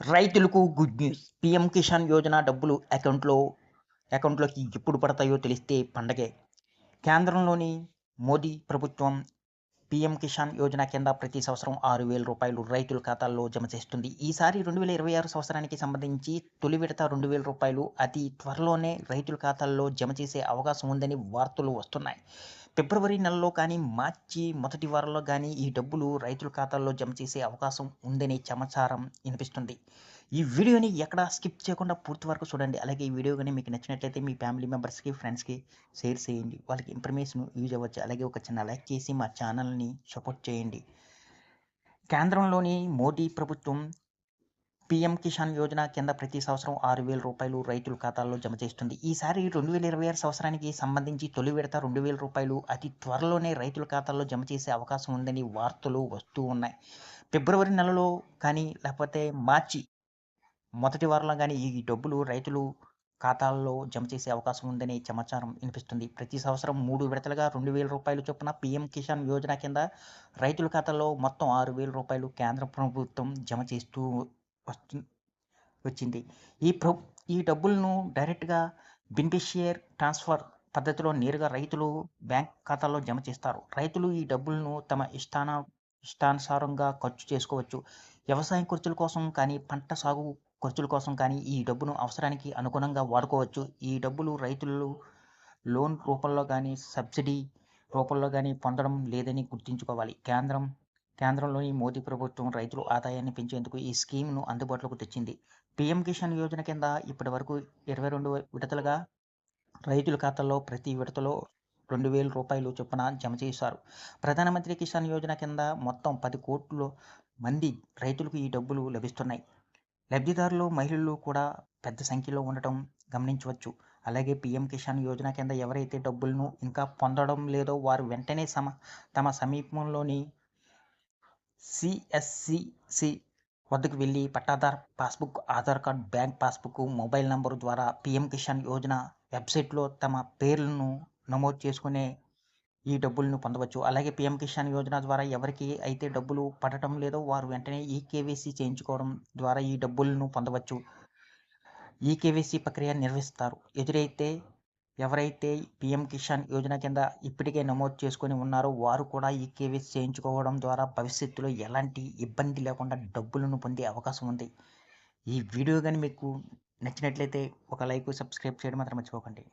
రైతులకు good news PM Kisan Yojana డబ్బులు అకౌంట్లో అకౌంట్లోకి ఎప్పుడు పడతాయో తెలిస్తే పండగే. కేంద్రంలోని మోదీ ప్రభుత్వం పీఎం కిసాన్ యోజన కింద ప్రతి సంవత్సరం ఆరు వేల రూపాయలు రైతుల ఖాతాల్లో జమ చేస్తుంది. ఈసారి రెండు వేల ఇరవై ఆరు సంవత్సరానికి సంబంధించి తొలి విడత రెండు వేల రూపాయలు అతి త్వరలోనే రైతుల ఖాతాల్లో జమ చేసే అవకాశం ఉందని వార్తలు వస్తున్నాయి. ఫిబ్రవరి నెలలో కానీ మార్చి మొదటి వారంలో కానీ ఈ డబ్బులు రైతుల ఖాతాల్లో జమ చేసే అవకాశం ఉందనే సమాచారం వినిపిస్తుంది. ఈ వీడియోని ఎక్కడ స్కిప్ చేయకుండా పూర్తి వరకు చూడండి. అలాగే ఈ వీడియో కానీ మీకు నచ్చినట్లయితే మీ ఫ్యామిలీ మెంబర్స్కి ఫ్రెండ్స్కి షేర్ చేయండి. వాళ్ళకి ఇన్ఫర్మేషన్ యూజ్ అవ్వచ్చు. అలాగే ఒక చిన్న లైక్ చేసి మా ఛానల్ని సపోర్ట్ చేయండి. కేంద్రంలోని మోదీ ప్రభుత్వం పీఎం కిసాన్ యోజన కింద ప్రతి సంవత్సరం ఆరు వేల రూపాయలు రైతుల ఖాతాల్లో జమ చేస్తుంది. ఈసారి రెండు వేల ఇరవై ఆరు సంవత్సరానికి సంబంధించి తొలి విడత రెండు వేల రూపాయలు అతి త్వరలోనే రైతుల ఖాతాల్లో జమ చేసే అవకాశం ఉందని వార్తలు వస్తూ ఉన్నాయి. ఫిబ్రవరి నెలలో కానీ లేకపోతే మార్చి మొదటి వారంలో కానీ ఈ డబ్బులు రైతులు ఖాతాల్లో జమ చేసే అవకాశం ఉందని సమాచారం వినిపిస్తుంది. ప్రతి సంవత్సరం మూడు విడతలుగా రెండు వేల రూపాయలు చొప్పున పీఎం కిసాన్ యోజన కింద రైతుల ఖాతాల్లో మొత్తం ఆరు వేల రూపాయలు కేంద్ర ప్రభుత్వం జమ చేస్తూ వచ్చింది. ఈ ప్ర ఈ డబ్బులను డైరెక్ట్గా బెనిఫిషియర్ ట్రాన్స్ఫర్ పద్ధతిలో నేరుగా రైతులు బ్యాంక్ ఖాతాలో జమ చేస్తారు. రైతులు ఈ డబ్బులను తమ ఇష్టాన ఇష్టానుసారంగా ఖర్చు చేసుకోవచ్చు. వ్యవసాయం ఖర్చుల కోసం కానీ పంట సాగు ఖర్చుల కోసం కానీ ఈ డబ్బును అవసరానికి అనుగుణంగా వాడుకోవచ్చు. ఈ డబ్బులు రైతులు లోన్ రూపంలో కానీ సబ్సిడీ రూపంలో కానీ పొందడం లేదని గుర్తుంచుకోవాలి. కేంద్రం కేంద్రంలోని మోదీ ప్రభుత్వం రైతుల ఆదాయాన్ని పెంచేందుకు ఈ స్కీమ్ను అందుబాటులోకి తెచ్చింది. పీఎం కిసాన్ యోజన కింద ఇప్పటి వరకు ఇరవై రెండు విడతలుగా రైతుల ఖాతాల్లో ప్రతి విడతలో రెండు వేల రూపాయలు చొప్పున జమ చేశారు. ప్రధానమంత్రి కిసాన్ యోజన కింద మొత్తం పది కోట్ల మంది రైతులకు ఈ డబ్బులు లభిస్తున్నాయి. లబ్ధిదారులు మహిళలు కూడా పెద్ద సంఖ్యలో ఉండటం గమనించవచ్చు. అలాగే పీఎం కిసాన్ యోజన కింద ఎవరైతే డబ్బులను ఇంకా పొందడం లేదో వారు వెంటనే సమ తమ సమీపంలోని సిఎస్సిసి వద్దకు వెళ్ళి pattadar passbook Aadhaar card bank passbook mobile number ద్వారా పీఎం కిసాన్ యోజన వెబ్సైట్లో తమ పేర్లను నమోదు చేసుకునే ఈ డబ్బులను పొందవచ్చు. అలాగే పీఎం కిసాన్ యోజన ద్వారా ఎవరికి అయితే డబ్బులు పడటం లేదో వారు వెంటనే ఈ కేవైసీ చేయించుకోవడం ద్వారా ఈ డబ్బులను పొందవచ్చు. ఈ కేవైసీ ప్రక్రియ నిర్వహిస్తారు. ఎదురైతే ఎవరైతే పీఎం కిసాన్ యోజన కింద ఇప్పటికే నమోదు చేసుకొని ఉన్నారో వారు కూడా ఈ కేవీసీ చేయించుకోవడం ద్వారా భవిష్యత్తులో ఎలాంటి ఇబ్బంది లేకుండా డబ్బులను పొందే అవకాశం ఉంది. ఈ వీడియో కానీ మీకు నచ్చినట్లయితే ఒక లైక్ సబ్స్క్రైబ్ చేయడం మాత్రం మర్చిపోకండి.